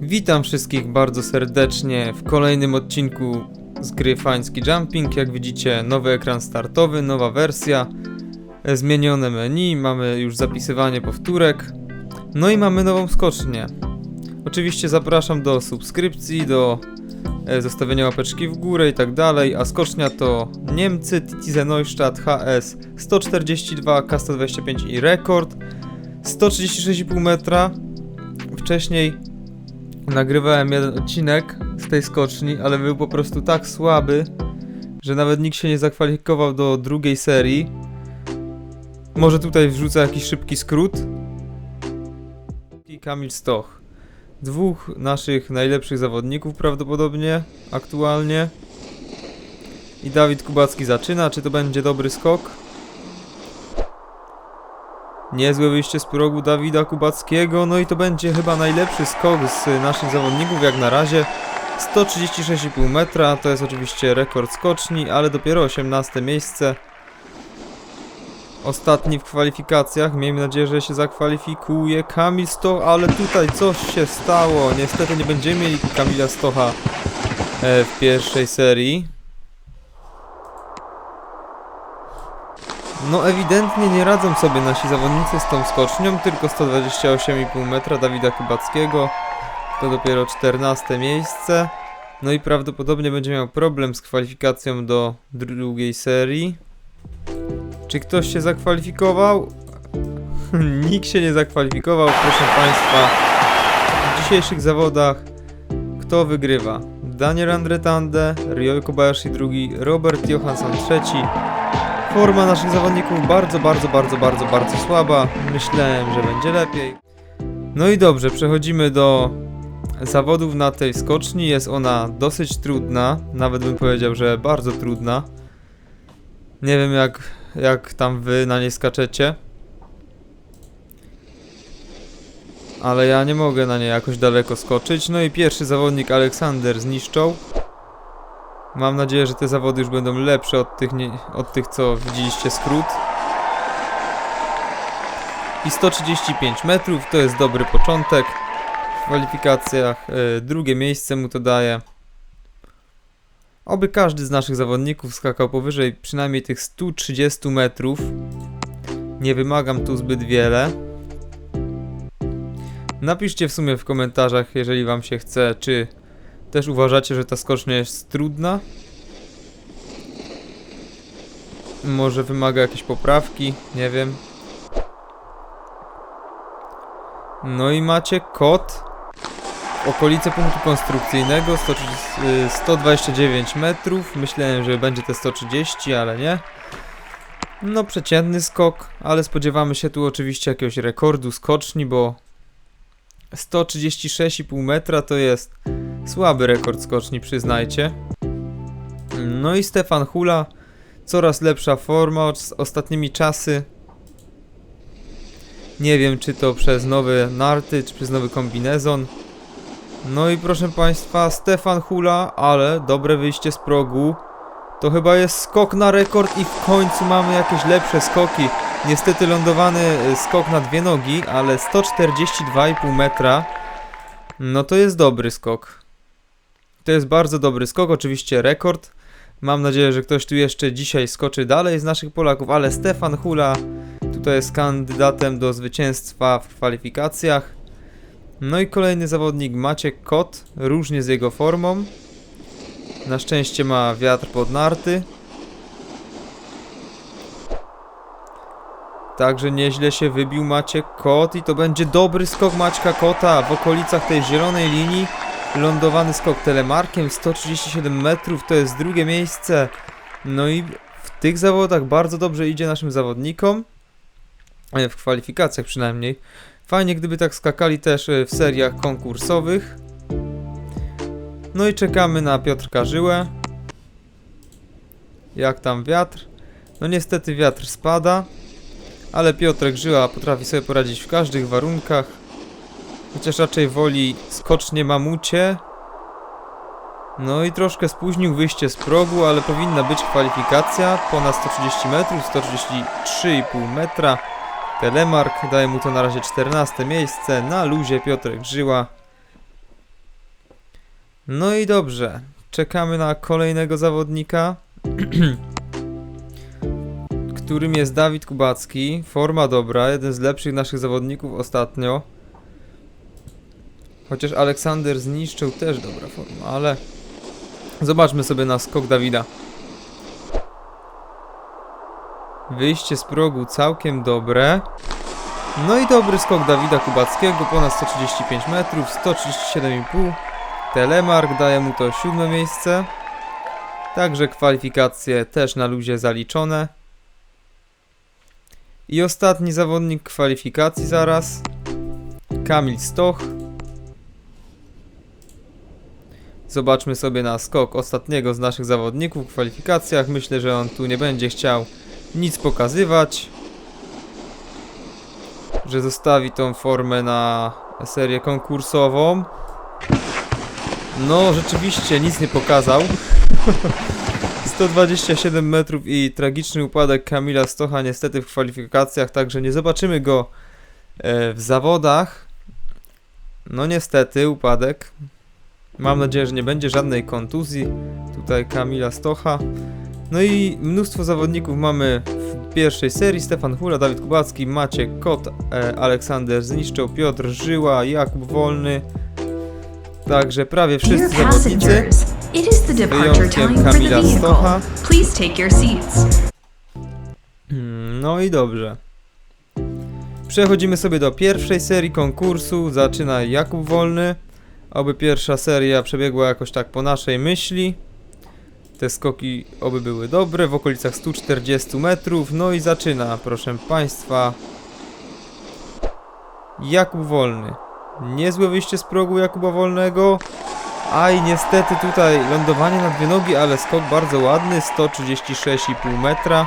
Witam wszystkich bardzo serdecznie w kolejnym odcinku z gry Fański Jumping. Jak widzicie, nowy ekran startowy, nowa wersja, e, zmienione menu, mamy już zapisywanie powtórek, no i mamy nową skocznię. Oczywiście zapraszam do subskrypcji, do e, zostawienia łapeczki w górę i tak dalej, a skocznia to Niemcy, Titize Neustadt HS 142, K125 i rekord 136,5 metra. Wcześniej nagrywałem jeden odcinek z tej skoczni, ale był po prostu tak słaby, że nawet nikt się nie zakwalifikował do drugiej serii. Może tutaj wrzucę jakiś szybki skrót. Kamil Stoch. Dwóch naszych najlepszych zawodników prawdopodobnie aktualnie. I Dawid Kubacki zaczyna. Czy to będzie dobry skok? Niezłe wyjście z progu Dawida Kubackiego, no i to będzie chyba najlepszy skok z naszych zawodników jak na razie. 136,5 metra, to jest oczywiście rekord skoczni, ale dopiero 18 miejsce. Ostatni w kwalifikacjach, miejmy nadzieję, że się zakwalifikuje Kamil Stoch, ale tutaj coś się stało. Niestety nie będziemy mieli Kamila Stocha e, w pierwszej serii. No ewidentnie nie radzą sobie nasi zawodnicy z tą skocznią, tylko 128,5 metra Dawida Kubackiego. To dopiero 14 miejsce. No i prawdopodobnie będzie miał problem z kwalifikacją do drugiej serii. Czy ktoś się zakwalifikował? Nikt się nie zakwalifikował, proszę Państwa. W dzisiejszych zawodach kto wygrywa? Daniel Andretande, Ryo Kobayashi drugi, Robert Johansson trzeci, Forma naszych zawodników bardzo, bardzo, bardzo, bardzo, bardzo słaba. Myślałem, że będzie lepiej. No i dobrze, przechodzimy do zawodów na tej skoczni. Jest ona dosyć trudna, nawet bym powiedział, że bardzo trudna. Nie wiem jak, jak tam wy na niej skaczecie. Ale ja nie mogę na niej jakoś daleko skoczyć. No i pierwszy zawodnik Aleksander zniszczą. Mam nadzieję, że te zawody już będą lepsze od tych, nie, od tych co widzieliście skrót. I 135 metrów to jest dobry początek. W kwalifikacjach e, drugie miejsce mu to daje. Oby każdy z naszych zawodników skakał powyżej przynajmniej tych 130 metrów. Nie wymagam tu zbyt wiele. Napiszcie w sumie w komentarzach, jeżeli wam się chce, czy też uważacie, że ta skocznia jest trudna? Może wymaga jakiejś poprawki? Nie wiem. No i macie kod w okolice punktu konstrukcyjnego 130, y, 129 metrów. Myślałem, że będzie te 130, ale nie. No przeciętny skok, ale spodziewamy się tu oczywiście jakiegoś rekordu skoczni, bo 136,5 metra to jest Słaby rekord skoczni, przyznajcie. No i Stefan Hula. Coraz lepsza forma os- ostatnimi czasy. Nie wiem, czy to przez nowe narty, czy przez nowy kombinezon. No i proszę Państwa, Stefan Hula, ale dobre wyjście z progu. To chyba jest skok na rekord i w końcu mamy jakieś lepsze skoki. Niestety lądowany y, skok na dwie nogi, ale 142,5 metra. No to jest dobry skok. To jest bardzo dobry skok, oczywiście rekord. Mam nadzieję, że ktoś tu jeszcze dzisiaj skoczy dalej z naszych Polaków, ale Stefan Hula tutaj jest kandydatem do zwycięstwa w kwalifikacjach. No i kolejny zawodnik Maciek Kot, różnie z jego formą. Na szczęście ma wiatr pod narty. Także nieźle się wybił Maciek Kot i to będzie dobry skok Maćka Kota w okolicach tej zielonej linii. Lądowany skok telemarkiem 137 metrów to jest drugie miejsce. No i w tych zawodach bardzo dobrze idzie naszym zawodnikom. E, W kwalifikacjach przynajmniej. Fajnie gdyby tak skakali też e, w seriach konkursowych. No i czekamy na Piotrka Żyłę. Jak tam wiatr? No niestety wiatr spada. Ale Piotrek Żyła potrafi sobie poradzić w każdych warunkach. Chociaż raczej woli skocznie mamucie. No i troszkę spóźnił wyjście z progu, ale powinna być kwalifikacja. Ponad 130 metrów, 133,5 metra. Telemark daje mu to na razie 14 miejsce. Na luzie Piotrek Żyła. No i dobrze. Czekamy na kolejnego zawodnika, którym jest Dawid Kubacki. Forma dobra, jeden z lepszych naszych zawodników ostatnio. Chociaż Aleksander zniszczył też dobra forma, ale zobaczmy sobie na skok Dawida. Wyjście z progu całkiem dobre. No i dobry skok Dawida Kubackiego, ponad 135 metrów, 137,5. Telemark daje mu to siódme miejsce. Także kwalifikacje też na luzie zaliczone. I ostatni zawodnik kwalifikacji zaraz. Kamil Stoch. Zobaczmy sobie na skok ostatniego z naszych zawodników w kwalifikacjach. Myślę, że on tu nie będzie chciał nic pokazywać. Że zostawi tą formę na serię konkursową. No, rzeczywiście nic nie pokazał. 127 metrów i tragiczny upadek Kamila Stocha niestety w kwalifikacjach, także nie zobaczymy go e, w zawodach. No niestety, upadek. Mam nadzieję, że nie będzie żadnej kontuzji tutaj Kamila Stocha. No i mnóstwo zawodników mamy w pierwszej serii. Stefan Hula, Dawid Kubacki, Maciek Kot, e, Aleksander Zniszczał, Piotr Żyła, Jakub Wolny. Także prawie wszyscy zawodnicy. departure wyjątkiem Kamila. Stocha. Please take your seats. Mm, No i dobrze. Przechodzimy sobie do pierwszej serii konkursu. Zaczyna Jakub Wolny. Oby pierwsza seria przebiegła jakoś tak po naszej myśli. Te skoki oby były dobre, w okolicach 140 metrów. No i zaczyna, proszę Państwa. Jakub Wolny. Niezłe wyjście z progu Jakuba Wolnego. Aj, niestety tutaj lądowanie na dwie nogi, ale skok bardzo ładny, 136,5 metra.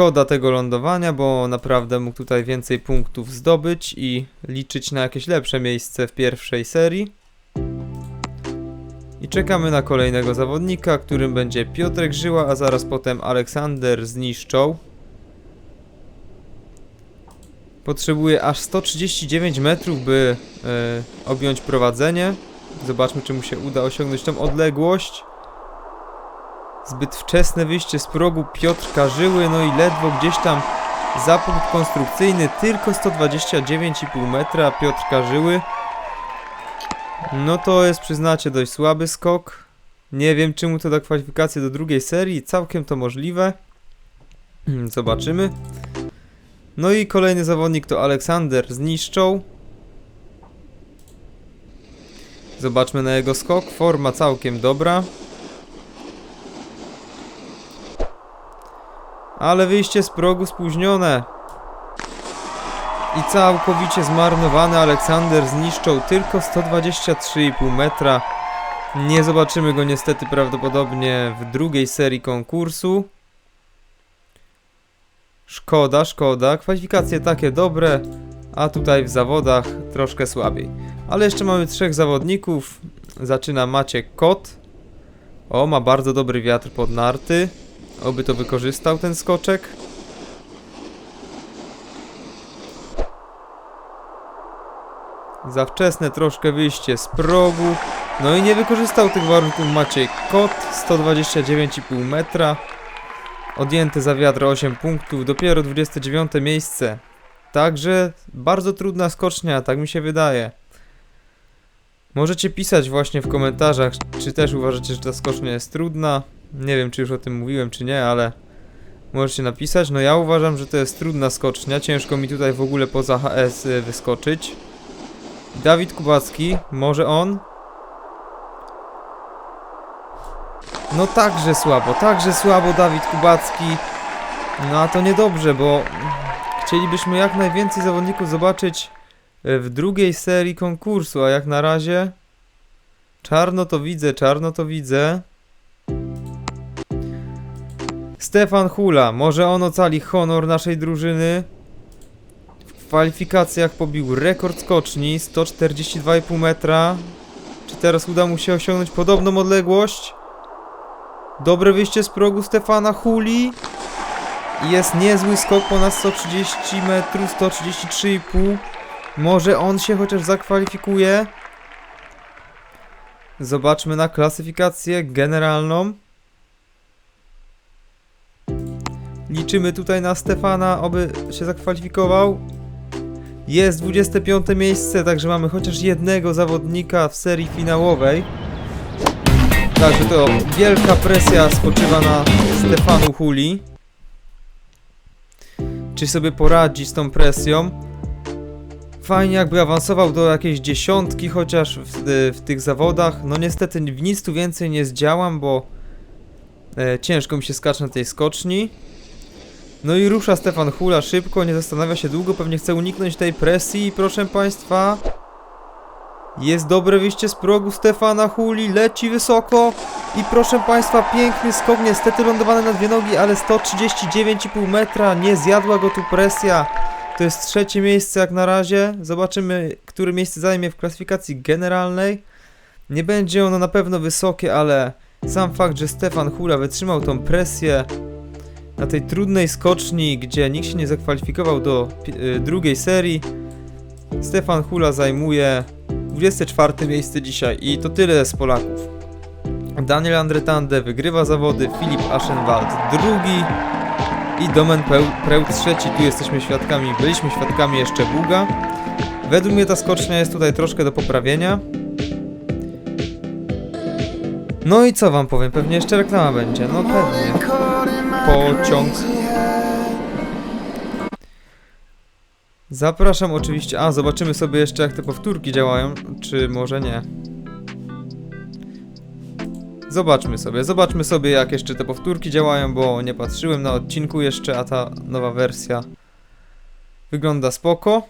Szkoda tego lądowania, bo naprawdę mógł tutaj więcej punktów zdobyć i liczyć na jakieś lepsze miejsce w pierwszej serii. I czekamy na kolejnego zawodnika, którym będzie Piotrek Żyła, a zaraz potem Aleksander Zniszczą. Potrzebuje aż 139 metrów, by e, objąć prowadzenie. Zobaczmy, czy mu się uda osiągnąć tą odległość. Zbyt wczesne wyjście z progu Piotrka Żyły, no i ledwo gdzieś tam za konstrukcyjny, tylko 129,5 metra Piotrka Żyły. No to jest, przyznacie, dość słaby skok. Nie wiem, czy mu to da kwalifikację do drugiej serii, całkiem to możliwe. Zobaczymy. No i kolejny zawodnik to Aleksander Zniszczą. Zobaczmy na jego skok, forma całkiem dobra. Ale wyjście z progu spóźnione. I całkowicie zmarnowany Aleksander zniszczą tylko 123,5 metra. Nie zobaczymy go niestety prawdopodobnie w drugiej serii konkursu. Szkoda, szkoda. Kwalifikacje takie dobre, a tutaj w zawodach troszkę słabiej. Ale jeszcze mamy trzech zawodników. Zaczyna Maciek Kot. O, ma bardzo dobry wiatr pod narty. Oby to wykorzystał ten skoczek. Za wczesne troszkę wyjście z progu. No i nie wykorzystał tych warunków Maciej Kot. 129,5 metra. Odjęty za wiatr 8 punktów. Dopiero 29 miejsce. Także bardzo trudna skocznia, tak mi się wydaje. Możecie pisać właśnie w komentarzach, czy też uważacie, że ta skocznia jest trudna. Nie wiem, czy już o tym mówiłem, czy nie, ale możecie napisać. No ja uważam, że to jest trudna skocznia. Ciężko mi tutaj w ogóle poza HS y, wyskoczyć. Dawid Kubacki, może on? No także słabo, także słabo Dawid Kubacki. No a to niedobrze, bo chcielibyśmy jak najwięcej zawodników zobaczyć y, w drugiej serii konkursu, a jak na razie czarno to widzę, czarno to widzę. Stefan Hula, może on ocali honor naszej drużyny. W kwalifikacjach pobił rekord skoczni 142,5 metra. Czy teraz uda mu się osiągnąć podobną odległość? Dobre wyjście z progu Stefana Huli. Jest niezły skok ponad 130 metrów, 133,5. Może on się chociaż zakwalifikuje. zobaczmy na klasyfikację generalną. Liczymy tutaj na Stefana, oby się zakwalifikował. Jest 25 miejsce, także mamy chociaż jednego zawodnika w serii finałowej. Także to wielka presja spoczywa na Stefanu Huli. Czy sobie poradzi z tą presją? Fajnie jakby awansował do jakiejś dziesiątki chociaż w, w tych zawodach. No niestety w nic tu więcej nie zdziałam, bo e, ciężko mi się skacz na tej skoczni. No i rusza Stefan Hula szybko, nie zastanawia się długo, pewnie chce uniknąć tej presji proszę państwa... Jest dobre wyjście z progu Stefana Huli, leci wysoko i proszę państwa, piękny skok, niestety lądowany na dwie nogi, ale 139,5 metra, nie zjadła go tu presja. To jest trzecie miejsce jak na razie, zobaczymy, które miejsce zajmie w klasyfikacji generalnej. Nie będzie ono na pewno wysokie, ale sam fakt, że Stefan Hula wytrzymał tą presję na tej trudnej skoczni, gdzie nikt się nie zakwalifikował do y, drugiej serii, Stefan Hula zajmuje 24 miejsce dzisiaj i to tyle z Polaków. Daniel Andretande wygrywa zawody, Filip Aschenwald drugi i Domen Preł trzeci. Tu jesteśmy świadkami, byliśmy świadkami jeszcze Buga. Według mnie ta skocznia jest tutaj troszkę do poprawienia. No i co wam powiem, pewnie jeszcze reklama będzie, no pewnie. Pociąg. Zapraszam oczywiście. A, zobaczymy sobie jeszcze jak te powtórki działają, czy może nie. Zobaczmy sobie, zobaczmy sobie jak jeszcze te powtórki działają, bo nie patrzyłem na odcinku jeszcze, a ta nowa wersja wygląda spoko.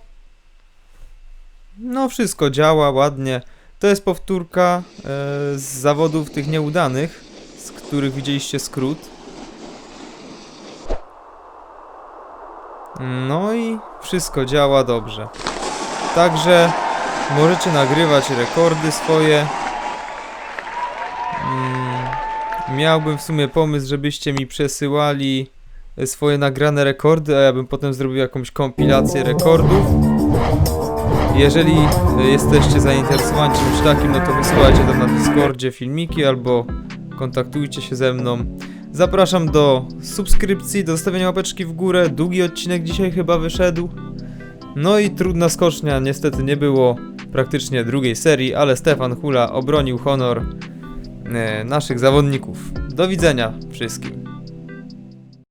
No wszystko działa ładnie. To jest powtórka e, z zawodów tych nieudanych, z których widzieliście skrót. No i wszystko działa dobrze. Także możecie nagrywać rekordy swoje. Mm, miałbym w sumie pomysł, żebyście mi przesyłali e, swoje nagrane rekordy, a ja bym potem zrobił jakąś kompilację rekordów. Jeżeli e, jesteście zainteresowani czymś takim, no to wysyłajcie tam na Discordzie filmiki albo kontaktujcie się ze mną. Zapraszam do subskrypcji, do zostawienia łapeczki w górę. Długi odcinek dzisiaj chyba wyszedł. No i trudna skocznia, niestety nie było praktycznie drugiej serii, ale Stefan Hula obronił honor e, naszych zawodników. Do widzenia wszystkim.